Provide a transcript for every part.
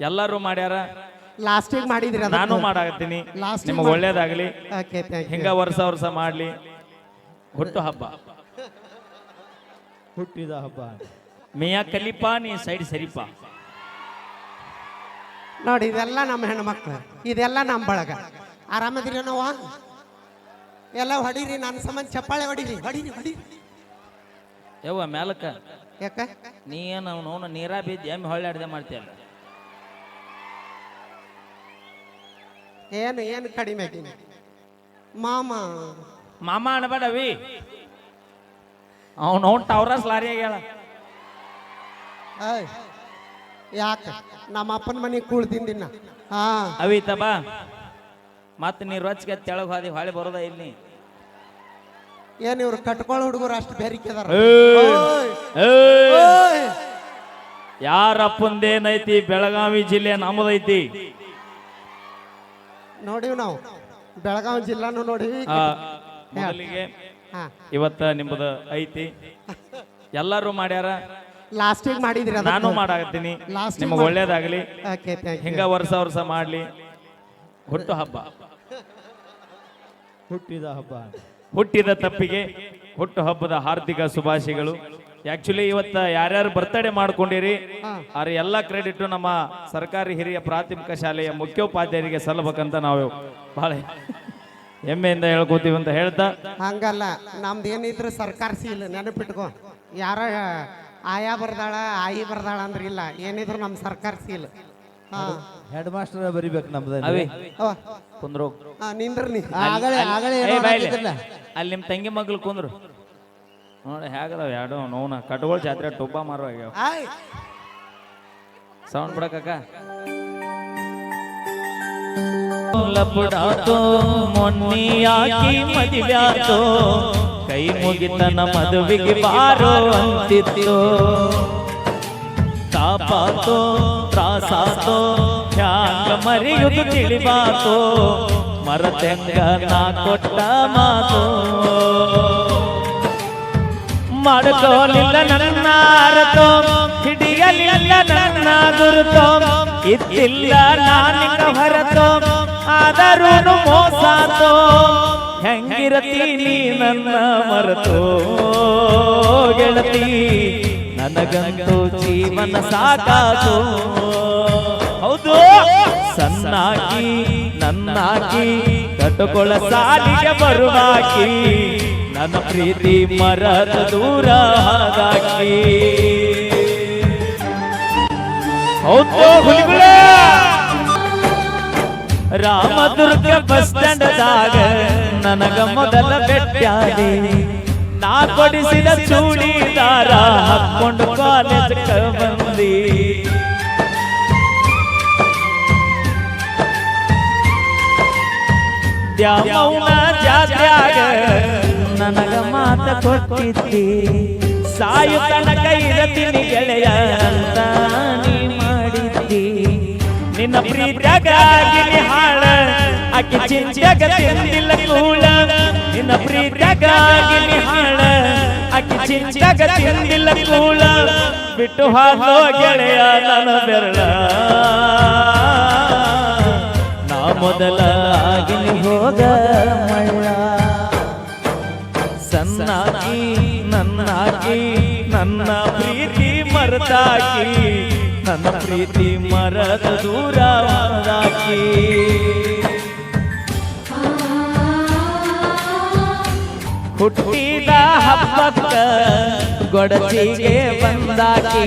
ಎಲ್ಲರೂ ಮಾಡ್ಯಾರ? ಲಾಸ್ಟಿಗೆ ಮಾಡಿದ್ರಿ. ನಾನು ಮಾಡಾಕತ್ತೀನಿ. Last ನಿಮಗೆ ಒಳ್ಳೇದಾಗ್ಲಿ. ಓಕೆ ಥ್ಯಾಂಕ್ ಹಿಂಗ ವರ್ಷ ವರ್ಷ ಮಾಡ್ಲಿ. ಹುಟ್ಟು ಹಬ್ಬ. ಹುಟ್ಟಿದ ಹಬ್ಬ. ಮೇಯ ಕಲಿಪ ನೀ ಸೈಡ್ ಸರಿಪ. ನೋಡಿ ಇದೆಲ್ಲ ನಮ್ಮ ಹೆಣ್ಮಕ್ಳು ಇದೆಲ್ಲ ನಮ್ಮ ಬಳಗ. ಆರಾಮದಿರಿ ನೋವ ಎಲ್ಲ ಹೊಡೀರಿ ನನ್ನ ಸಂಬಂಧ ಚಪ್ಪಾಳೆ ಹೊಡೀರಿ. ಹೊಡೀರಿ ಹೊಡೀರಿ. ಯವ್ವ ಮ್ಯಾಲಕ್ಕ. ಯಾಕ? ನೀ ಏನು ಅವನು ನೀರ ಬಿದ್ದು ಎಮ್ಮೆ ಹೊಳ್ಳಾಡ್ದೆ ಮಾಡ್ತೀಯಲ್ಲ. ಏನು ಏನು ಕಡಿಮೆ ಮಾಮಾ ಮಾಮ. ಮಾಮ ಅನ್ಬೇಡವಿ. ಅವನು ಅವ್ನು ಟವರಸ್ ಲಾರಿ ಆಗ್ಯಾಳ. ಯಾಕೆ? ನಮ್ಮ ಅಪ್ಪನ ಮನೆಗೆ ಕೂಳ್ತಿಂದಿನ ಹಾ. ಅವಿ ಬಾ. ಮತ್ತೆ ನೀ ರೊಚ್ಚಿಗೆ ತೆಳಗ್ ಹೋದಿ ಹೊಳೆ ಬರೋದ ಇಲ್ಲಿ. ಏನು ಇವ್ರು ಕಟ್ಕೊಳ್ಳೋ ಹುಡುಗರು ಅಷ್ಟು ಬೇರಿಕೆದಾರ ಯಾರಪ್ಪಂದೇನೈತಿ ಬೆಳಗಾವಿ ಜಿಲ್ಲೆ ನಮ್ಮದೈತಿ ನೋಡಿವ್ ನಾವು. ಬೆಳಗಾವಿ ಜಿಲ್ಲಾನು ನೋಡಿವಿ. ಆ, ಮೊದಲಿಗೆ ಹಾ. ಇವತ್ತ ನಿಮ್ಮದು ಐತಿ. ಎಲ್ಲರೂ ಮಾಡ್ಯಾರ? ಲಾಸ್ಟಿಗೆ ಮಾಡಿದ್ರಿ. ನಾನು ಮಾಡಾಕತ್ತೀನಿ. ನಿಮಗೆ ಒಳ್ಳೇದಾಗಲಿ. ಓಕೆ ಥ್ಯಾಂಕ್ ಹಿಂಗ ವರ್ಷ ವರ್ಷ ಮಾಡ್ಲಿ. ಹುಟ್ಟು ಹಬ್ಬ. ಹುಟ್ಟಿದ ಹಬ್ಬ. ಹುಟ್ಟಿದ ತಪ್ಪಿಗೆ ಹುಟ್ಟು ಹಬ್ಬದ ಹಾರ್ದಿಕ ಶುಭಾಶಯಗಳು. ಆಕ್ಚುಲಿ ಇವತ್ತ ಯಾರ್ಯಾರು ಬರ್ತಡೇ ಮಾಡ್ಕೊಂಡಿರಿ ಅವ್ರ ಎಲ್ಲ ಕ್ರೆಡಿಟ್ ನಮ್ಮ ಸರ್ಕಾರಿ ಹಿರಿಯ ಪ್ರಾಥಮಿಕ ಶಾಲೆಯ ಮುಖ್ಯೋಪಾಧ್ಯಾಯರಿಗೆ ಸಲ್ಲಬೇಕಂತ ನಾವು ಬಹಳ ಹೆಮ್ಮೆಯಿಂದ ಹೇಳ್ಕೋತೀವಿ ಅಂತ ಹೇಳ್ತಾ. ಹಂಗಲ್ಲ ನಮ್ದು ಏನಿದ್ರು ಸರ್ಕಾರ ಸೀಲ್ ನೆನಪಿಟ್ಕೋ. ಯಾರ ಆಯಾ ಬರ್ದಾಳ ಆಯಿ ಬರ್ದಾಳ ಅಂದ್ರೆ ಇಲ್ಲ ಏನಿದ್ರು ನಮ್ಮ ಸರ್ಕಾರ ಸೀಲ್. ಹಾ. ಹೆಡ್ ಮಾಸ್ಟರ್ ಬರಿಬೇಕು ನಮ್ದು ಅವಿ ಅವ, ಕುಂದ್ರು. ನಿಂದ್ರಿ ಆಗಲೇ ಆಗಲೇ. ಅಲ್ಲಿ ನಿಮ್ಮ ತಂಗಿ ಮಗ್ಳು ಕುಂದ್ರು. ನೋಡಿ ಹೇಗದಾವ ಎರಡು ನೋನ ಕಟ್ಗೋಳ್ ಜಾತ್ರೆ ಟುಬ್ಬ ಮಾರೋ ಆಗ್ಯಾವ. ಆಯ್ ಸೌಂಡ್ ಬಿಡಕ್ಕ ಲಪುಡಾತೋ ಮೊನ್ನಿಯಾಕಿ ಮದುವ್ಯಾತೋ ಕೈ ಮುಗಿತನ ಮದುವೆಗೆ ಬಾರೋ ಅಂತಿತ್ತು. ತಾಪಾತೋ ತ್ರಾಸಾತೋ ಹ್ಯಾಂಗ ಮರಿಯುದು ತಿಳಿಬಾತೋ ಮರತೆಂಗ ನಾ ಕೊಟ್ಟ ಮಾತು. ಮಾಡ್ಕೋಲಿಲ್ಲ ನನ್ನ ಅರತೋ, ಹಿಡಿಯಲಿಲ್ಲ ನನ್ನ ಗುರುತೋ, ಇದ್ದಿಲ್ಲ ನಾನಿಕ ಹೊರತೋ ಆದರೂ ಮೋಸಾತೋ ನೀ ನನ್ನ ಮರತೋ, ಗೆಳತಿ, ನನಗಂತೂ ಜೀವನ ಸಾಕಾತು. ಹೌದು ಸನ್ನಾಗಿ ನನ್ನಾಗಿ ಕಟ್ಟುಕೊಳ್ಳ ಸಾಲಿಗೆ ಬರುವಾಕಿ ನನ್ನ ಪ್ರೀತಿ ಮರದ ದೂರ ಹಾಗಾಗಿ. ಹೌದು, ಹುಲಿಗುಳ! ರಾಮದುರ್ಗ ಬಸ್ ಸ್ಟ್ಯಾಂಡದಾಗ ನನಗ ಮೊದಲ ಭೇಟಿಯಾದೆ ನಾ ಕೊಡಿಸಿದ ಚೂಡಿದಾರ ಹಾಕೊಂಡು ಕಾಲೇಜ್ ಬಂದಿ. ದ್ಯಾಮವ್ನ ಜಾತ್ಯಾಗ ನನಗ ಮಾತ ಕೊಟ್ಟಿದ್ದಿ. ಸಾಯು ತನಕ ಇರತೀನಿ ಗೆಳೆಯ ನೀ ಮಾಡಿದ್ದಿ. ನಿನ್ನ ಪ್ರೀತಿಯಾಗಿ ಹಾಳ, ಆಕೆ ಚಿಂಚಗ ತಿಂದಿಲ್ಲ ಕೂಳ. ನಿನ್ನ ಪ್ರೀತಿಯಾಗಿ ಹಾಳ, ಆಕೆ ಚಿಂಚಗ ತಿಂದಿಲ್ಲ ಕೂಳ. ಬಿಟ್ಟು ಹಾಕೋ ಗೆಳೆಯ ನನ್ನ ಬೆರಳ. ನಾ ಮೊದಲ ಆಗಿನಿ ಹೋಗ ಮಳ್ಳ ಸಣ್ಣಾಕಿ ನನ್ನಾಕಿ, ನನ್ನ ಪ್ರೀತಿ ಮರತಾಕಿ, ನನ್ನ ಪ್ರೀತಿ ಮರದ ದೂರ ಮರದಾಕಿ ಹುಟ್ಟಿದ ಹಬ್ಬಕ್ಕ ಗೊಡಚಿಗೆ ಬಂದಾಕಿ,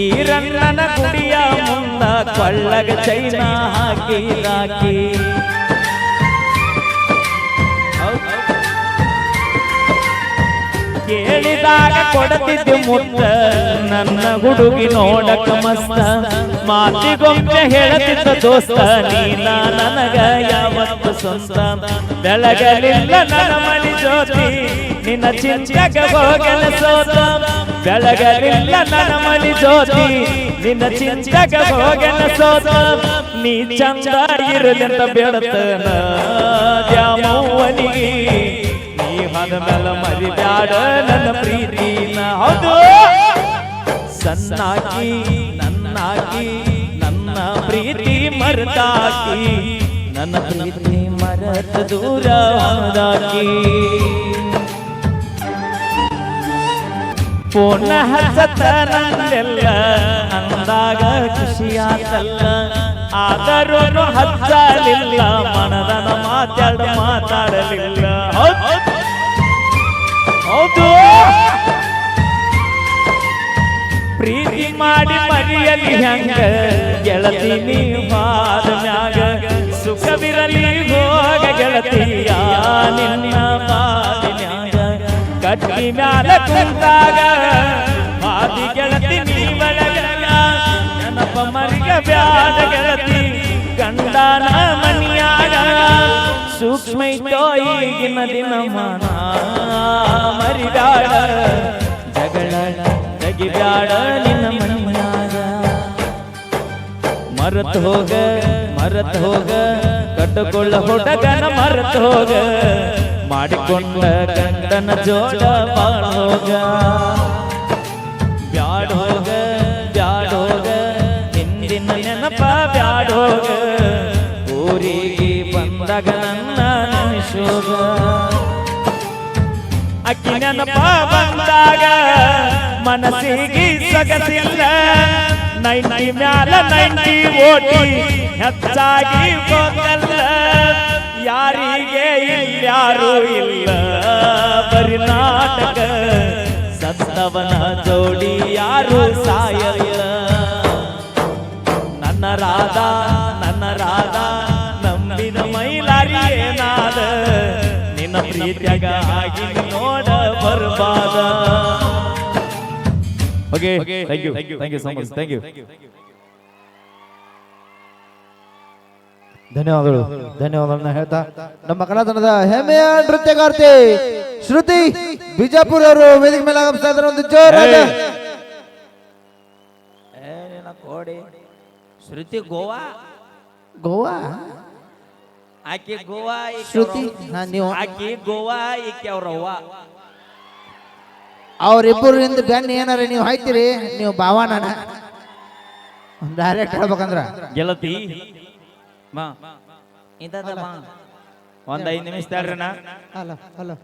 ಈ ರನ್ನನ ಕುಡಿಯ ಮುಂದ ಕೊಳ್ಳಗ ಚೈನ ಹಾಕಿದಾಕಿ. ಕೊಡತಿದ್ದು ಮುತ್ತ, ನನ್ನ ಹುಡುಗಿ ನೋಡಕ ಮಸ್ತ. ಮಾತಿಗೊಮ್ಮೆ ಹೇಳತಿದ್ದ ದೋಸ್ತ, ನೀನ ನನಗ ಯಾವತ್ತು ಸ್ವಂತ. ಬೆಳಗಲಿಲ್ಲ ನನ್ನ ಮನಿ ಜ್ಯೋತಿ, ನಿನ್ನ ಚಿಂತಕ ಹೋಗಲ ಸೋತ. ಬೆಳಗಲಿಲ್ಲ ನನ್ನ ಮನಿ ಜ್ಯೋತಿ, ನಿನ್ನ ಚಿಂತಕ ಹೋಗಲ ಸೋತ. ನೀ ಚಂದ ಇರಲೆಂತ ಬೇಡತನ ದ್ಯಾಮವ್ವನಿಗೆ ನೀ ಹದ ಮರಿ ಬ್ಯಾಡ ನನ್ನ ಪ್ರೀತಿನ ಹೌದು. ಸಣ್ಣಾಕಿ ನನ್ನಾಕಿ ನನ್ನ ಪ್ರೀತಿ ಮರದಾಕಿ ನನ್ನ ಪ್ರೀತಿ ಮರತ ದೂರ ಪುನಃ ಹಚ್ಚತನಲ್ಲೆಲ್ಲ ಅಂದಾಗ ಖುಷಿಯಾತಲ್ಲ. ಆದರೂ ಹಚ್ಚಲಿಲ್ಲ ಮನದನ ಮಾತಾಡ ಮಾತಾಡಲಿಲ್ಲ. ಹೌದು. ಹೌದು. ಪ್ರೀತಿ ಮಾಡಿ ಮರಿಯಲಿ ಹೆಂಗ? ಗೆಳತಿ ನೀವಾದ ಮ್ಯಾಗ ಸುಖವಿರಲಿ ಹೋಗ ಗೆಳತಿಯ ನಿನ್ನ ಬಾದಿನ್ಯಾಗ ಕಟ್ಟಿ ಮ್ಯಾಲ ಕುಂತಾಗ ಬಾದಿ ಗೆಳತಿ ನೀ ಬೆಳಗಾಗ ನೆನಪ ಮರಿಗ ಬ್ಯಾದ ಗೆಳತಿ, ಗಂಡನ ಮನಿಯಾಗ. ಸೂಕ್ಷ್ಮ ಈಗಿನ ದಿನ ಮಾನ ಮರಿದಾಗ ಜಗಳ ತೆಗಿಬ್ಯಾಡ ನಿನ್ನ ಮನಿಯಾಗ ಮರತ್ ಹೋಗ ಮರತ್ ಹೋಗ, ಕಟ್ಟಕೊಳ್ಳ ಹುಡುಗನ ಮರತ್ ಹೋಗ. ಮಾಡಿಕೊಂಡ ಗಂಡನ ಜೋಡ ಬಾಳ ಹೋಗ. ಬ್ಯಾಡ ಹೋಗ ಬ್ಯಾಡ ಹೋಗ, ಹಿಂದಿನ ನೆನಪ ಬ್ಯಾಡ ಹೋಗ. ಊರಿಗೆ ಬಂದಾಗ ನನ್ನ ನೆನೆಸೋಗ. ಅಕ್ಕಿ ನೆನಪ ಬಂದಾಗ ಮನಸ್ಸಿಗೆ ಸಗಸಿಲ್ಲ. ನೈಂಟಿ ಮ್ಯಾಲ ನೈಂಟಿ ಓಟಿ ಹೆಚ್ಚಾಗಿ ಹೋಗಲ್ಲ. ಯಾರಿಗೆ ಇಲ್ಯಾರು ಇಲ್ಲ. ಬರಿ ನಾಟಕ, ಸತ್ತವನ ಜೋಡಿ ಯಾರು ಸಾಯಲ್ಲ. ನನ್ನ ರಾಧ ನನ್ನ ರಾಧ, ನಂಬಿದ ಮೈಲಾರಿ ಏನಾದ ನಿನ್ನ ಪ್ರೀತಿಯಾಗ ಆಗಿ ನೋಡ ಬರ್ಬಾದ okay thank you thank you so much thank you ಧನ್ಯವಾದಗಳು. ಧನ್ಯವಾದಗಳನ್ನ ಹೇಳ್ತಾ ನಮ್ಮ ಕಲಾತನದ ಹೆಮ್ಮೆಯ ನೃತ್ಯಗಾರ್ತಿ ಶ್ರುತಿ ಬಿಜಾಪುರ ಅವರು ವೇದಿಕೆ ಮೇಲೆ ಆಗಮಿಸ್ತಾ ಇದ್ದಾರೆ. ಒಂದು ಜೋರಾದ ಕೋಡಿ. ಶ್ರುತಿ ಗೋವಾ? ಗೋವಾ? ಆಕಿ ಗೋವಾ ಶ್ರುತಿ? ನೀವು. ಆಕಿ ಗೋವಾ ಈಕೆ ಅವ್ರವ್ವ. ಅವ್ರಿಬ್ಬರಿಂದ ಬೆನ್ನ ಏನಾರ ನೀವು ಹಾಯ್ತೀರಿ? ನೀವು ಭಾವನ ಡೈರೆಕ್ಟ್ ಹೇಳ್ಬೇಕಂದ್ರ. ಗೆಲತಿ ಬಾ ಒಂದ್ ಐದು ನಿಮಿಷ ತಡ್ರಣ್ಣ ಹಲೋ ಹಲೋ.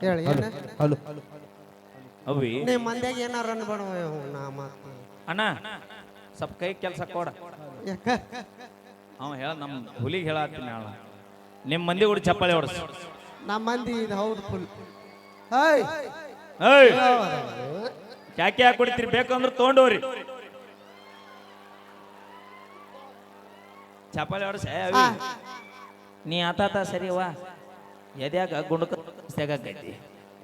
ಹೇಳಿ ಹಲೋ ಅವಿ ನಿಮ್ಮ ಮಂದ್ಯಾಗ ಏನಾರ ಅನ್ಬೇಡ ನಾ ಮಾತು ಅಣ್ಣ ಸ್ವಲ್ಪ ಕೈ ಕೆಲಸ ಕೊಡ. ಯಾಕ? ಅವ ಹೇಳ ನಮ್ಮ ಹುಲಿಗೆ ಹೇಳತ್ತೀನಿ ಹೇಳ ನಿಮ್ಮ ಮಂದಿ ಕೂಡ ಚಪ್ಪಾಳೆ ಹೊಡ್ಸ. ನಮ್ಮ ಮಂದಿ ಇದು ಹೌದು ಫುಲ್. ಹಾಯ್. ಏಯ್. ಯಾಕೆ ಯಾಕೆ ಕುಡಿತೀರಿ ಬೇಕಂದ್ರೆ ತೊಗೊಂಡೋರಿ ಚಪಾಲಿ ಹೊಡ್ಸ. ನೀ ಆತಾತ ಸರಿವಾ ಎದ್ಯಾಗ ಗುಂಡಕ ತೆಗೈತಿ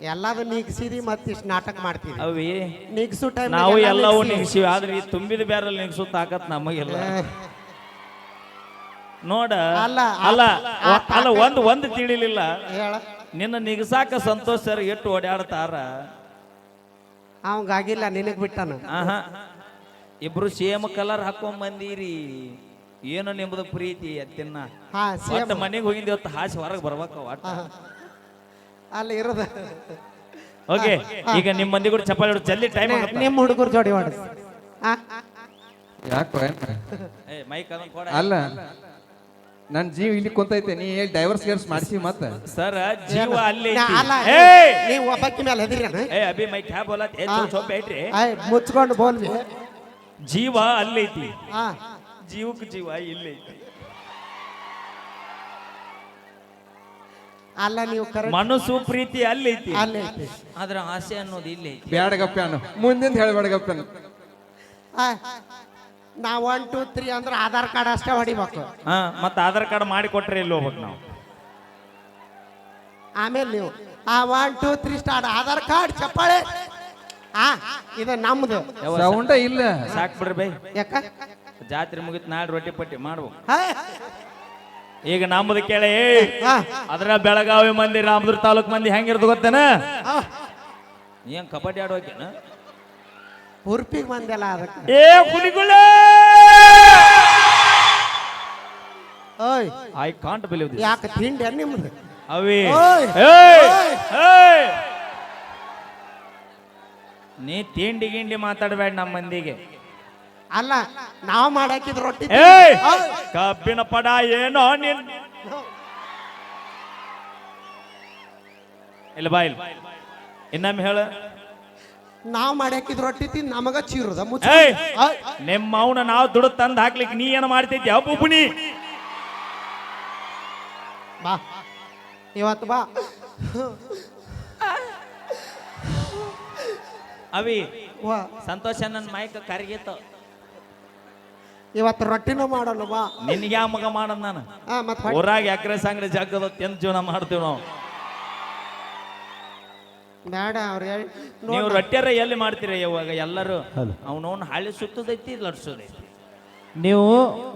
ಎಲ್ಲಾದು ನಿಗ್ಸಿದಿ ಮತ್ತಿಷ್ಟು ನಾಟಕ ಮಾಡ್ತೀವಿ ಅವಿ ನೀಗ್ಸು ಟೈಮ್ ನಾವು ಎಲ್ಲವೂ ನಿಗ್ಸಿವಿ ಆದ್ರೆ ಈ ತುಂಬಿದ ಬ್ಯಾರಲ್ ನಿಗ್ಸು ತಾಕತ್ ನಮಗಿಲ್ಲ. ನೋಡ ಅಲ್ಲ, ಅಲ್ಲ ಅಲ್ಲ ಒಂದ್ ಒಂದ್ ತಿಳಿಲಿಲ್ಲ. ಹೇಳ. ನಿನ್ನ ನಿಗಸಾಕ ಸಂತೋಷ ಸರ್ ಎಷ್ಟು ಓಡಾಡ್ತಾರ? ಅವಂಗಾಗಿಲ್ಲ ನಿನಗ್ ಬಿಟ್ಟನ. ಆಹಾ. ಇಬ್ರು ಸೇಮ್ ಕಲರ್ ಹಾಕೊಂಡ್ ಬಂದೀರಿ ಏನು ನಿಮ್ದು ಪ್ರೀತಿ ತಿನ್ನ ಹಾ ಸೇಮ್. ಒಟ್ಟು ಮನೆಗೆ ಹೋಗಿದ್ದೆ ಇವತ್ತು ಹಾಸಿ ಹೊರಗೆ ಬರ್ಬೇಕ ಒಟ್ಟ? ಅಲ್ಲಿ ಇರೋದ. ಓಕೆ ಈಗ ನಿಮ್ಮ ಮಂದಿ ಕೂಡ ಜಲ್ಲಿ ಹೊಡ್ದು ಜಲ್ದಿ ಟೈಮ್ ನಿಮ್ಮ ಹುಡುಗರು ಜೋಡಿ ಹೊಡ ಯಾಕೋ ಏ ಮೈಕ್ ಅದನ್ನ ಕೊಡ. ಅಲ್ಲ. ನನ್ ಜೀವ ಇಲ್ಲಿ ಕುಂತೈತೆ ನೀ ಹೇಳಿ ಡೈವರ್ಸ್ ಗೇರ್ಸ್ ಮಾಡಿಸಿ ಮತ್ತೆ. ಸರ್ ಜೀವ ಅಲ್ಲಿ ನಾ- ಐತಿ. ಅಲ್ಲ! ನೀವು ಒಬ್ಬಕ್ಕಿ ಮೇಲೆ ಹೆದಿರೇನ ಏ ಅಭಿ ಮೈ ಕ್ಯಾ ಬೋಲತ್? ಏ ಆಯ್ ಮುಚ್ಕೊಂಡು ಬೋಲ್ವಿ. ಜೀವ ಅಲ್ಲೈತಿ ಹಾ ಜೀವಕ್ಕೆ ಜೀವ ಇಲ್ಲೈತಿ ಅಲ್ಲ ನೀವು ಕರೆಕ್ಟ್ ಮನಸ್ಸು ಪ್ರೀತಿ ಅಲ್ಲೈತಿ ಅಲ್ಲಿ ಐತಿ. ಆದ್ರ ಆಸೆ ಅನ್ನೋದು ಬ್ಯಾಡಗಪ್ಪ ಬ್ಯಾಡ ಅನ್ನು. ಮುಂದಿಂದ ಹೇಳಬೇಡ ಗಪ್ಪ್ಯಾನು ಆ, ನಾ ಒನ್ ಟೂ ತ್ರೀ ಅಂದ್ರೆ ಆಧಾರ್ ಕಾರ್ಡ್ ಅಷ್ಟೇ ಹೊಡಿಬೇಕು. ಹಾ ಮತ್ತೆ ಆಧಾರ್ ಕಾರ್ಡ್ ಮಾಡಿ ಕೊಟ್ರೆ ಇಲ್ಲಿ ಹೋಗ್ಬೇಕು ನಾವು? ಆಮೇಲೆ ನೀವು ಆ one two three start Aadhaar card ಚಪ್ಪಾಳೆ. ಆ ಇದು ನಮ್ದು. ಸೌಂಡ ಇಲ್ಲ. ಸಾಕ್ ಬಿಡ್ರಿ ಬೈ. ಯಾಕ? ಜಾತ್ರೆ ಮುಗಿತ್ ನಾಳೆ ರೊಟ್ಟಿ ಪಟ್ಟಿ ಮಾಡ್ಬೇಕು. ಹಾ? ಈಗ ನಮ್ಮದು ಕೇಳಿ ಆ, ಅದ್ರ ಬೆಳಗಾವಿ ಮಂದಿ ರಾಮದುರ್ ತಾಲೂಕ್ ಮಂದಿ ಹೆಂಗಿರ್ದು ಗೊತ್ತೇನ? ಆ, ಏನ್ ಕಬಡ್ಡಿ ಆಡೋಕೇನ? ಉರ್ಪಿಗ್ ಬಂದಲ್ಲ ಅದಕ್ಕೆ. ಏ ಹುಲಿಗುಳ! ಓಯ್. I can't believe this. ಯಾಕೆ ತಿಂಡಿ ನಿಮ್ದು? ಅವಿ. ಓಯ್! ಏಯ್! ಏಯ್! ನೀ ತಿಂಡಿ ಗಿಂಡಿ ಮಾತಾಡಬೇಡ ನಮ್ಮ ಮಂದಿಗೆ. ಅಲ್ಲ ನಾವು ಮಾಡಾಕಿದ ರೊಟ್ಟಿ ಕಬ್ಬಿನ ಪಡ ಏನೋ ನಿನ್ ಇಲ್ಲ ಬಾ ಇಲ್ಲ ಇನ್ನೊಮ್ಮೆ ಹೇಳ. ನಾವ್ ಮಾಡ್ಯಾಕಿದ್ ರೊಟ್ಟಿ ತಿಂದ್ ನಮಗ ಚೀರದ ಮುಚ್ಚ. ಏಯ್ ನಿಮ್ಮ ಅವನ ನಾವು ದುಡ್ಡು ತಂದು ಹಾಕ್ಲಿಕ್ಕೆ ನೀ ಏನು ಮಾಡ್ತಿದ್ಯ ಬುಬ್ಬುನಿ ಬಾ. ಇವತ್ತು ಬಾ. ಅವಿ ವಾ. ಸಂತೋಷ ನನ್ನ ಮೈಕ್ ಕರಗಿತ್ತು. ಇವತ್ತು ರೊಟ್ಟಿನ ಮಾಡೋಣ ಬಾ. ನಿನ್ಗೆ ಯಾವ ಮಗ ಮಾಡದ್ ನಾನು? ಆ ಮತ್ ಹೊಟ್ಟೆ- ಊರಾಗ ಎಕರೆ ಸಂಗಡಿ ಜಗ್ಗದ ತಿಂದು ಜೀವನ ಮಾಡ್ತೀವಿ ನಾವು. ಬೇಡ ಅವ್ರು ಹೇಳಿ. ನೀವು ರೊಟ್ಟಿಯರ ಎಲ್ಲಿ ಮಾಡ್ತೀರಿ ಇವಾಗ ಎಲ್ಲರೂ? ಅವನವನ್ ಹಳ್ಳಿ ಸುತ್ತದೈತಿ ಲಡ್ಸೋದೈತಿ ನೀವು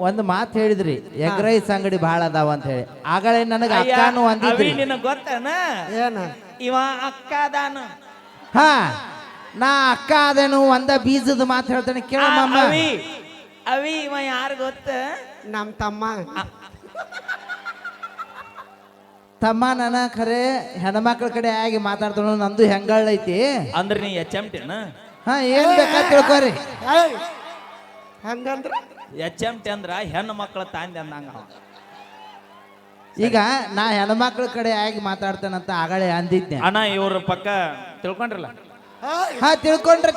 ಒಂದು ಮಾತು ಹೇಳಿದ್ರಿ ಎಗ್ ರೈಸ್ ಅಂಗಡಿ ಬಹಳ ಅದಾವ ಅಂತ ಹೇಳಿ. ಆಗಳೇ ನನಗೆ ಅಕ್ಕಾನು ಅವಿ ನಿನಗೆ ಗೊತ್ತಾನ? ಏನ? ಇವ ಅಕ್ಕ ಅದಾನ. ಹಾ ನಾ ಅಕ್ಕ ಅದೇನು ಒಂದ ಬೀಜದ ಮಾತು ಹೇಳ್ತಾನೆ ಕೇಳಿ ಆ, ಅವಿ ಅವಿ ಇವ ಯಾರು ಗೊತ್ತ? ನಮ್ಮ ತಮ್ಮ. ತಮ್ಮ ನನ್ನ ಖರೆ ಹೆಣ್ಮಕ್ಳ ಕಡೆ ಆಗಿ ಮಾತಾಡ್ತಾನೋ ನಂದು ಹೆಂಗಳೈತಿ ಅಂದ್ರೆ ನೀ ಎಚ್ ಎಂ ಟಿನ ಹಾ ಏನ್ ಬೇಕಾ ತಿಳ್ಕೊರಿ! ಹಂಗಂದ್ರ? ಎಚ್ ಎಂ ಟಿ ಅಂದ್ರ ಹೆಣ್ಣು ಮಕ್ಕಳ ತಾಂದೆ ಅಂದಂಗ ಅವ. ಈಗ ನಾ ಹೆಣ್ಮಕ್ಳ ಕಡೆ ಆಗಿ ಮಾತಾಡ್ತಾನಂತ ಆಗಳೆ ಅಂದಿದ್ದೆ. ಅಣ್ಣ ಇವ್ರ ಪಕ್ಕ ತಿಳ್ಕೊಂಡ್ರಲ್ಲ! ಹಾ ತಿಳ್ಕೊಂಡ್ರ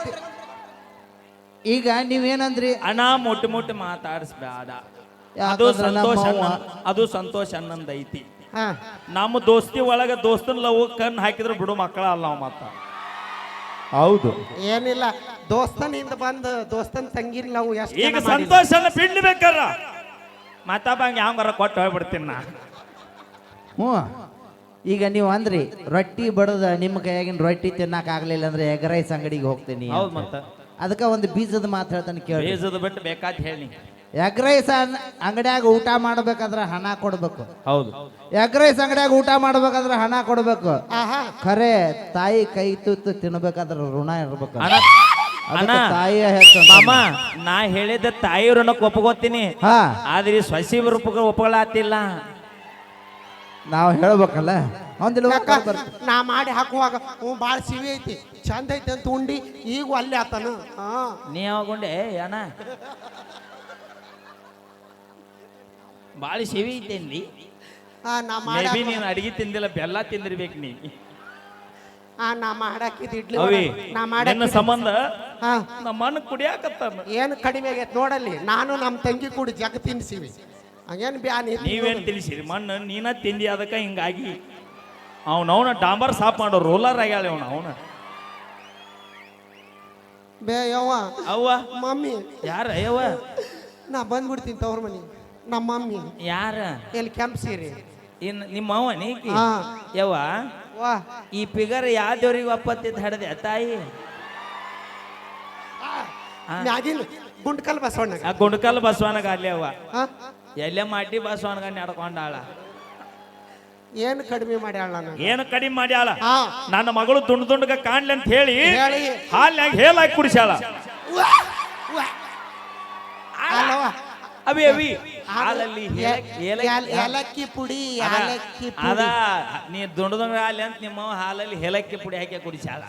ಈಗ ನೀವೇನಂದ್ರಿ? ಅಣ್ಣ ಮುಟ್ಟಿ ಮುಟ್ಟಿ ಮಾತಾಡಿಸ್ಬೇಡ ಅದು ಯಾಕಂದ್ರ ನಮ್ಮ ಸಂತೋಷ ಅವ್ವ- ಅದು ಸಂತೋಷ ಅನ್ನಂದ್ ಐತಿ ಹಾ ನಮ್ಮ ದೋಸ್ತಿ ಒಳಗ ದೋಸ್ತನ ಲವ್ ಕಣ್ಣು ಹಾಕಿದ್ರೆ ಬಿಡು ಮಕ್ಕಳ ಅಲ್ಲ ನಾವು ಮತ್ತ ಹೌದು. ಏನಿಲ್ಲ ದೋಸ್ತನಿಂದ ಬಂದು ದೋಸ್ತನ ತಂಗಿರ್ ನಾವು ಎಷ್ಟು ಈಗ ಸಂತೋಷನ ಬಿಡ್ಬೇಕಾರ ಯಾವ ಯಾವಂಗಾರ ಕೊಟ್ಟು ಹೋಗ್ಬಿಡ್ತೀನಿ ನಾ. ಹ್ಞೂ. ಈಗ ನೀವು ಅಂದ್ರಿ ರೊಟ್ಟಿ ಬಡದ ನಿಮ್ಮ ಕೈಯಾಗಿನ ರೊಟ್ಟಿ ತಿನ್ನಕ್ ಆಗ್ಲಿಲ್ಲ ಅಂದ್ರೆ ಎಗ್ ರೈಸ್ ಅಂಗಡಿಗೆ ಹೋಗ್ತೀನಿ ಹೌದು ಮತ್ತ. ಅದಕ್ಕೆ ಒಂದು ಬೀಜದ ಮಾತು ಹೇಳ್ತಾನೆ ಕೇಳಿ ಬೀಜದ ಬಿಟ್ಟು ಬೇಕಾದ್ ಹೇಳಿ ಎಗ್ ರೈಸ್ ಅಂಗಡಿಯಾಗ ಊಟ ಮಾಡ್ಬೇಕಾದ್ರೆ ಹಣ ಕೊಡ್ಬೇಕು. ಹೌದು. ಎಗ್ ರೈಸ್ ಅಂಗಡಿಯಾಗ ಊಟ ಮಾಡ್ಬೇಕಾದ್ರೆ ಹಣ ಕೊಡ್ಬೇಕು. ಆಹಾ. ಖರೆ ತಾಯಿ ಕೈ ತುತ್ತು ತಿನ್ಬೇಕಾದ್ರೆ ಋಣ ಇರ್ಬೇಕು. ತಾಯಿಯ. ಮಾಮ ನಾ ಹೇಳಿದ ತಾಯಿ ಋಣಕ್ಕೆ ಒಪ್ಕೋತೀನಿ. ಹಾ. ಆದ್ರೆ ಸೊಸಿ ರೂಪಕ್ಕೆ ಒಪ್ಕೊಳತಿಲ್ಲ ನಾವು ಹೇಳ್ಬೇಕಲ್ಲ. ನಾ ಮಾಡಿ ಹಾಕುವಾಗ ಹ್ಞೂ ಭಾಳ ಸಿವಿ ಐತಿ. ಚಂದ ಐತಿ ಅಂತ ಉಂಡಿ ಈಗ ಅಲ್ಲೇ ಆತನ. ನೀ ನೀ ಯಾವಾಗೊಂಡೆ ಅಣ್ಣ ಬಾಳಿ ಸಿವಿ ಐತೇನ್ಲಿ ಆ, ನಾ ಮೇ ಮಾಡಿ ನೀನು ಅಡಿಗೆ ತಿಂದಿಲ್ಲ ಬೆಲ್ಲ ತಿಂದಿರ್ಬೇಕು ನೀ. ಆ ನಾ ಮಾಡಾಕಿದ್ ಇಡ್ಲಿ ಅವಿ ವಡ. ನಾ ನಿನ್ನ ಮಾಡಾಕಿದ್ ಸಂಬಂಧ ಹಾ. ನಮ್ಮ ಅಣ್ಣ ಕುಡಿಯಾಕತ್ತಾನ. ಏನು ಕಡಿಮೆ ಆಗೈತೆ ನೋಡಲ್ಲಿ. ನಾನು ನಮ್ಮ ತಂಗಿ ಕೂಡಿ ಜಗ ತಿನ್ಸಿವಿ. ಹಂಗೇನು ಬ್ಯಾನ್ ಇತ್ತು ನೀವೇನ್ ತಿಳಿಸಿರಿ? ಮಣ್ಣು ನೀನ ತಿಂದಿ ಅದಕ್ಕ ಹಿಂಗಾಗಿ ಅವನವನ ಡಾಂಬರ್ ಸಾಫ್ ಮಾಡೋ ರೋಲರ್ ಆಗ್ಯಾಳ ಅವನ ಅವನ. ಬೇ ಯವ್ವ ಅವ್ವ? ಮಮ್ಮಿ. ಯಾರ? ಯವ್ವ? ನಾ ಬಂದ್ಬಿಡ್ತೀನಿ ತವ್ರ ಮನಿ ನಮ್ಮ ಮಮ್ಮಿ ಯಾರ? ಎಲ್ಲಿ ಕೆಂಪ್ ಸೀರೆ ಇನ್ ನಿಮ್ಮ ಅವ್ವ ನೀಕಿ? ಹಾ. ಯವ್ವ? ವಾ. ಈ ಫಿಗರ್ ಯಾವ ದೇವ್ರಿಗೆ ಒಪ್ಪತ್ತಿದ್ ಹಡದೆ ತಾಯಿ? ಮ್ಯಾಗಿನ ಗುಂಡ್ಕಲ್ ಬಸವಣ್ಣ ಆ ಗುಂಡ್ಕಲ್ ಬಸವನಗ ಅಲ್ಲಿ ಅವ್ವ. ಹಾ ಎಲ್ಲೇ ಮಾಡಿ ಬಸವಣ್ಣಗ ನಡ್ಕೊಂಡಾಳ. ಏನು ಕಡಿಮೆ ಮಾಡ್ಯಾಳ ನಾನು? ಏನು ಕಡಿಮೆ ಮಾಡ್ಯಾಳ? ಹಾ ನನ್ನ ಮಗಳು ದುಂಡ್ ದುಂಡ್ಗ ಕಾಣ್ಲಿ ಅಂತ ಹೇಳಿ ಹೇಳಿ. ಹಾಲ್ನ್ಯಾಗ ಹೇಲಾಗಿ ಕುಡಿಸ್ಯಾಳ. ಅವಿ ಅವಿ. ಹಾಲಲ್ಲಿ ಏಲಕ್ಕಿ ಪುಡಿ ಅದ ಏಲಕ್ಕಿ ಅದ ನೀ ದುಂಡದಂಗ ಅಲ್ಲಿ ಅಂತ ನಿಮ್ಮ ಹಾಲಲ್ಲಿ ಹೇಲಕ್ಕಿ ಪುಡಿ ಹಾಕಿ ಕುಡಿಸ್ಯಾಳ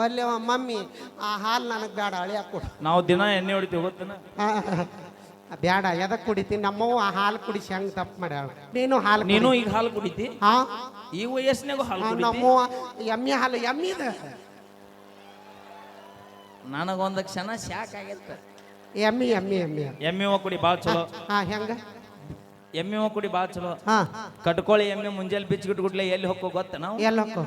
ಒಲ್ಲೆ ಮಮ್ಮಿ ಆ ಹಾಲು ನನಗೆ ಬೇಡ ಅಳಿಯಾಕ ಕೊಡು. ನಾವು ದಿನ ಎಣ್ಣೆ ಹೊಡಿತೀವಿ ಗೊತ್ತನ? ಬೇಡ ಎದಕ್ ಕುಡಿತೀನಿ? ನಮ್ಮವ್ವ ಆ ಹಾಲು ಕುಡಿಸಿ ಹೆಂಗ್ ತಪ್ಪು ಮಾಡ್ಯಾಳ? ನೀನು ಹಾಲು ನೀನು ಈಗ ಹಾಲು ಕುಡಿತಿ? ಹಾ. ಈ ವಯಸ್ಸಿನಾಗೂ ಹಾಲು ಕುಡಿತಿ? ನಮ್ಮವ್ವ ಎಮ್ಮೆ ಹಾಲು ಎಮ್ಮಿದ? ನನಗೊಂದು ಕ್ಷಣ ಶಾಕ್ ಆಗೈತೆ. ಎಮ್ಮಿ ಎಮ್ಮಿ ಎಮ್ಮಿ. ಎಮ್ಮೆ ಹೂವ ಕುಡಿ ಭಾಳ ಚಲೋ. ಹಾ ಹೆಂಗ? ಎಮ್ಮೆ ಹೂವ ಕುಡಿ ಭಾಳ ಚಲೋ. ಹಾ. ಕಟ್ಕೊಳ್ಳಿ ಎಮ್ಮೆ ಮುಂಜಾನೆ ಬಿಚ್ಚಿಗಿಟ್ಟು ಗುಡ್ಲೆ ಎಲ್ಲಿ ಹೋಗೋ ಗೊತ್ತ ನಾವು? ಎಲ್ಲಿ ಹೋಗೋ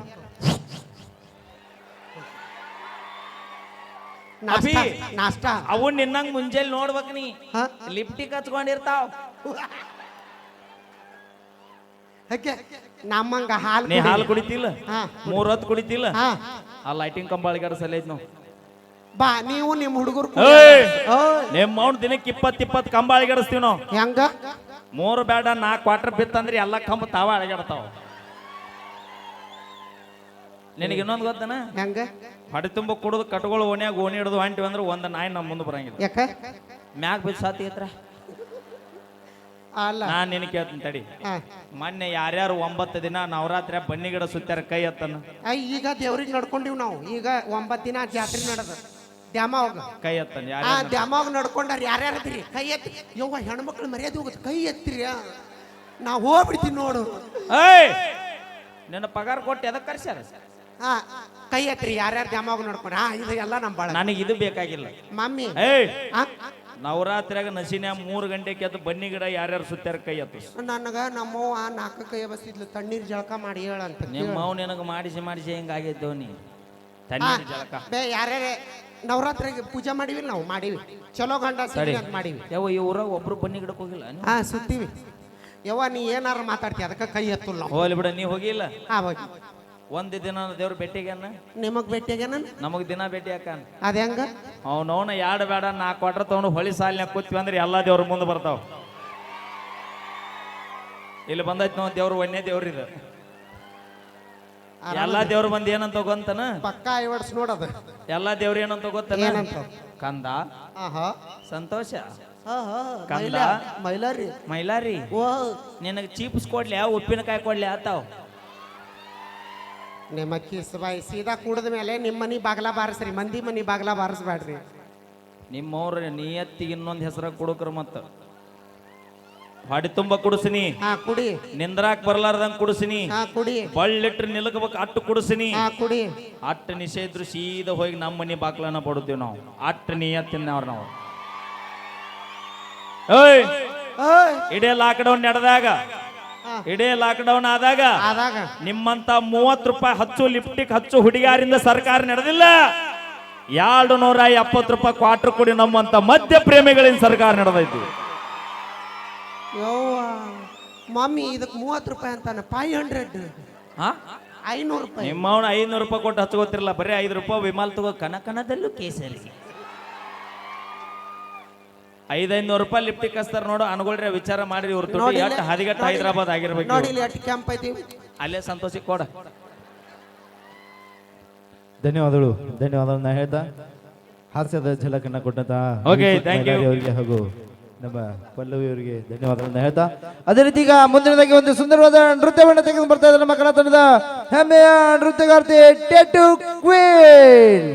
ಅಭಿ. ನಾಷ್ಟ ಅವು ನಿನ್ನಂಗ್ ಮುಂಜಾನೆ ನೋಡ್ಬೇಕ್ ನೀ. ಹಾ. ಲಿಪ್ಟಿಕ್ ಹಚ್ಕೊಂಡಿರ್ತಾವ. ಯಾಕೆ ನಮ್ಮಂಗ ಹಾಲು ನೀ ಹಾಲು ಕುಡಿತಿಲ್ಲ? ಹಾ. ಮೂರ್ ಹೊತ್ತು ಕುಡಿತಿಲ್ಲ? ಹಾ. ಆ ಲೈಟಿಂಗ್ ಕಂಬಾಳಿಗಾರ ಸಲ ಐತ್ ನಾವು ಬಾ ನೀವು ನಿಮ್ಮ ಹುಡುಗರು! ನಿಮ್ಮ ಅವ್ನ ದಿನಕ್ಕೆ ಇಪ್ಪತ್ ಇಪ್ಪತ್ ಕಂಬ ಅಳಗಡಿಸ್ತೀವಿ ನಾವು. ಹೆಂಗ? ಮೂರು ಬೇಡ ನಾಲ್ಕು ಕ್ವಾರ್ಟರ್ ಬಿತ್ತಂದ್ರೆ ಎಲ್ಲ ಕಂಬ ತಾವ ಅಳಗಾಡ್ತಾವ. ನಿನಗೆ ಇನ್ನೊಂದು ಗೊತ್ತನ? ಹೆಂಗ? ಹೊಡೆ ತುಂಬ ಕುಡಿದು ಕಟ್ಗಳು ಓಣ್ಯಾಗ ಓಣಿ ಹಿಡಿದು ಹೊಂಟಿವಿ ಅಂದ್ರೆ ಒಂದು ನಾಯಿ ನಮ್ಮ ಮುಂದೆ ಬರಂಗಿಲ್ಲ. ಯಾಕ? ಮ್ಯಾಗ ಬಿದ್ದು ಸಾತಿ ಹತ್ರ ಅಲ್ಲ. ನಾನು ನಿನಗೆ ಕೇಳ್ತೀನಿ ತಡಿ. ಹಾ. ಮೊನ್ನೆ ಯಾರ್ಯಾರು ಒಂಬತ್ತು ದಿನ ನವರಾತ್ರಿ ಬನ್ನಿ ಗಿಡ ಸುತ್ತಾರ ಕೈ ಎತ್ತನ. ಈಗ ದೇವ್ರಿಗೆ ನಡ್ಕೊಂಡಿವ್ ನಾವು. ಈಗ ಒಂಬತ್ತು ದಿನ ಜಾತ್ರೆ ನಡೆದ ದ್ಯಾಮವ್ಗ. ಕೈ ಎತ್ತನ್ ಆ ಯಾರು ದ್ಯಾಮವ್ಗ ನಡ್ಕೊಂಡಾರ ಯಾರ್ಯಾರು ಅದಿರಿ? ಕೈ ಎತ್ತಿ. ಯವ್ವ ಹೆಣ್ಮಕ್ಳು ಮರ್ಯಾದೆ ಹೋಗುತ್ತೆ. ಕೈ ಎತ್ತಿರಿ? ನಾ ಹೋಗ್ಬಿಡ್ತೀನಿ ನೋಡು. ಏಯ್! ನಿನ್ನ ಪಗಾರ ಕೊಟ್ಟು ಎದಕ್ಕೆ ಕರ್ಸ್ಯಾರ? ಹಾ ಕೈ ಎತ್ತಿರಿ? ಯಾರ್ಯಾರು ದ್ಯಾಮಾವಾಗ ನಡ್ಕೊಂಡ ಹಾ ಇದು ಎಲ್ಲ ನಮ್ಮ ಬಾಳ. ನನಗೆ ಇದು ಬೇಕಾಗಿಲ್ಲ. ಮಮ್ಮಿ ಏಯ್! ಆ, ನವರಾತ್ರಿಯಾಗ ನಸಿನ್ಯಾಗ ಮೂರು ಗಂಟೆಗೆ ಎದ್ದು ಬನ್ನಿ ಗಿಡ ಯಾರ್ಯಾರು ಸುತ್ತಾರ ಕೈ ಎತ್ತು. ನನಗ ನಮ್ಮವ್ವ ನಾಲ್ಕು ಕೈ ಬಸ್ತಿದ್ಲು ತಣ್ಣೀರ್ ಜಳಕ ಮಾಡಿ ಹೇಳಂತ ನಿಮ್ಮ ಅವ್ ನಿನಗೆ ಮಾಡಿಸಿ ಮಾಡಿಸಿ ಹಿಂಗಾಗಿದ್ದೋ ನೀ ತಣ್ಣೀರ್ ಜಳಕ. ಬೇ ಯಾರ್ಯಾರೇ ನವರಾತ್ರಿಗೆ ಪೂಜೆ ಮಾಡಿವಿ ನಾವು ಮಾಡಿವಿ. ಚಲೋ ಗಂಡ ಸಿಗ್ಲಿ ಅಂತ ಮಾಡಿವಿ. ಯಾವ ಈ ಊರಾಗ ಒಬ್ರು ಬನ್ನಿ ಗಿಡಕ್ಕೆ ಹೋಗಿಲ್ಲ? ನೀವು? ಹಾ ಸುತ್ತೀವಿ. ಯವ್ವ ನೀ ಏನಾರ ಮಾತಾಡ್ತಿ ಅದಕ್ಕೆ ಕೈ ಎತ್ತಲ್ಲ ನಾವು. ಹೋಗ್ಲಿ ಬಿಡ ನೀ ಹೋಗಿಲ್ಲ? ಹಾ ಹೋಗಿ. ಒಂದ್ ದಿನ ದೇವ್ರ ಭೇಟಿಗೆನ ನಿಮಗ್ ಭೇಟಿಯಾಗ ನಾನು ನಮಗ್ ದಿನ ಭೇಟಿ ಹಾಕನ್ ಅದ ಹೆಂಗ? ಅವನವನ ಎರಡು ಬೇಡ ನಾಲ್ಕು ಕ್ವಾಟ್ರ್ ತಗೊಂಡು ಹೊಳಿ ಸಾಲಿನಾಗ ಕೂತ್ವಿ ಅಂದ್ರೆ ಎಲ್ಲಾ ದೇವ್ರ ಮುಂದೆ ಬರ್ತಾವ. ಇಲ್ಲಿ ಬಂದೈತಿ ನಾವು ದೇವ್ರ ಒಂದೇ ದೇವ್ರ ಇದು ಎಲ್ಲಾ ದೇವ್ರ ಬಂದ್ ಏನಂತ ಗೊತ್ತನ? ಪಕ್ಕ ಐವಡ್ಸ್ ನೋಡದ ಎಲ್ಲಾ ದೇವ್ರ ಏನಂತ ಗೊತ್ತನ? ಏನಂತ? ಕಂದ. ಆಹಾ. ಸಂತೋಷ. ಕಂದ? ಮೈಲಾರಿ. ಮೈಲಾರಿ. ಓ. ನಿನಗೆ ಚೀಪ್ಸ್ ಕೊಡ್ಲಿ ಉಪ್ಪಿನಕಾಯಿ ಕೊಡ್ಲಿ ಆತಾವ್. ನಿಮ್ಮ ಕಿಸ್ ಬಾಯಿ ಸೀದಾ ಕುಡಿದ ಮೇಲೆ ನಿಮ್ಮ ಮನಿ ಬಾಗ್ಲ ಬಾರಿಸ್ರಿ ಮಂದಿ ಮನಿ ಬಾಗ್ಲ ಬಾರಿಸ್ಬೇಡ್ರಿ ನಿಮ್ಮವ್ರ ನಿಯತ್ತಿಗೆ ಇನ್ನೊಂದು ಹೆಸರ ಕುಡುಕ್ರ ಮತ್ತ. ಹೊಡಿ ತುಂಬ ಕುಡಿಸಿನಿ. ಹಾ ಕುಡಿ. ನಿಂದ್ರಾಕ್ ಬರ್ಲಾರ್ದಂಗ್ ಕುಡಿಸಿನಿ. ಹಾ ಕುಡಿ. ಬಳ್ಳಿಟ್ರು ನಿಲ್ಕಬೇಕು ಅಟ್ಟು ಕುಡಿಸಿನಿ. ಹಾ ಕುಡಿ. ಅಟ್ಟ ನಿಷೇಧ್ರು ಸೀದಾ ಹೋಗಿ ನಮ್ಮ ಮನಿ ಬಾಕ್ಲನ್ನ ಪಡುತ್ತೀವಿ ನಾವು. ಅಟ್ಟ ತಿನ್ನವ್ರ ನಾವು. ಏಯ್! ಇಡೆ ಇಡೇ ಲಾಕ್ಡೌನ್ ನಡೆದಾಗ. ಇಡೇ ಲಾಕ್ಡೌನ್ ಆದಾಗ ಆದಾಗ. ನಿಮ್ಮಂತ ಮೂವತ್ತು ರೂಪಾಯಿ ಹಚ್ಚು ಲಿಪ್ಟಿಕ್ ಹಚ್ಚು ಹುಡುಗಿಯಾರಿಂದ ಸರ್ಕಾರ ನಡೆದಿಲ್ಲ. ಎರಡು ನೂರ ಎಪ್ಪತ್ತು ರೂಪಾಯಿ ಕ್ವಾರ್ಟರ್ ಕೊಡಿ ನಮ್ಮಂತ ಮಧ್ಯ ಪ್ರೇಮಿಗಳಿಂದ ಸರ್ಕಾರ ನಡೆದೈತಿ. ಯವ್ವ. ಮಮ್ಮಿ ಇದಕ್ಕೆ ಮೂವತ್ತು ರೂಪಾಯಿ ಅಂತಾನೆ. ಫೈವ್ ಹಂಡ್ರೆಡ್ ಹಾ? ಐನೂರು ರೂಪಾಯಿ. ನಿಮ್ಮವನ ಐನೂರು ರೂಪಾಯಿ ಕೊಟ್ಟು ಹಚ್ಕೋತಿರಲ್ಲ ಬರೀ ಐದು ರೂಪಾಯಿ ವಿಮಾಲ್ ತಗೋ ಕನಕನದಲ್ಲೂ ಕೇಸರಿ ಐದೈನೂರು ರೂಪಾಯಿ ಲಿಪ್ಟಿಕ್ ಹಚ್ತಾರೆ ನೋಡು ಅನ್ಕೊಳ್ರಿ ವಿಚಾರ ಮಾಡಿ ಇವ್ರ ನೋಡಿ ಎಷ್ಟು ಹದಿಗಟ್ಟ ಹೈದರಾಬಾದ್ ಆಗಿರ್ಬೇಕು ನೋಡಿ ಇವ್ರು. ಇಲ್ಲಿ ಎಷ್ಟು ಕೆಂಪ್ ಐತಿ. ಅಲ್ಲೇ ಸಂತೋಷಕ್ಕೆ ಕೊಡ. ಧನ್ಯವಾದಗಳು ನಾ ಹೇಳ್ತಾ ಹಾಸ್ಯದ ಝಲಕನ್ನ ಕೊಟ್ಟಂತ ಓಕೆ thank ಯು ಅವರಿಗೆ ಹಾಗೂ ನಮ್ಮ ಪಲ್ಲವಿ ಅವರಿಗೆ ಧನ್ಯವಾದಗಳನ್ನ ಹೇಳ್ತಾ, ಅದೇ ರೀತಿ ಈಗ ಮುಂದಿನದಾಗಿ ಒಂದು ಸುಂದರವಾದ ನೃತ್ಯವನ್ನು ತೆಗೆದು ಬರ್ತಾ ಇದ್ದಾರೆ ನಮ್ಮ ಕಲಾತಂಡದ ಹೆಮ್ಮೆಯ ನೃತ್ಯಗಾರ್ತಿ ಟೆಟು ಕ್ವೀನ್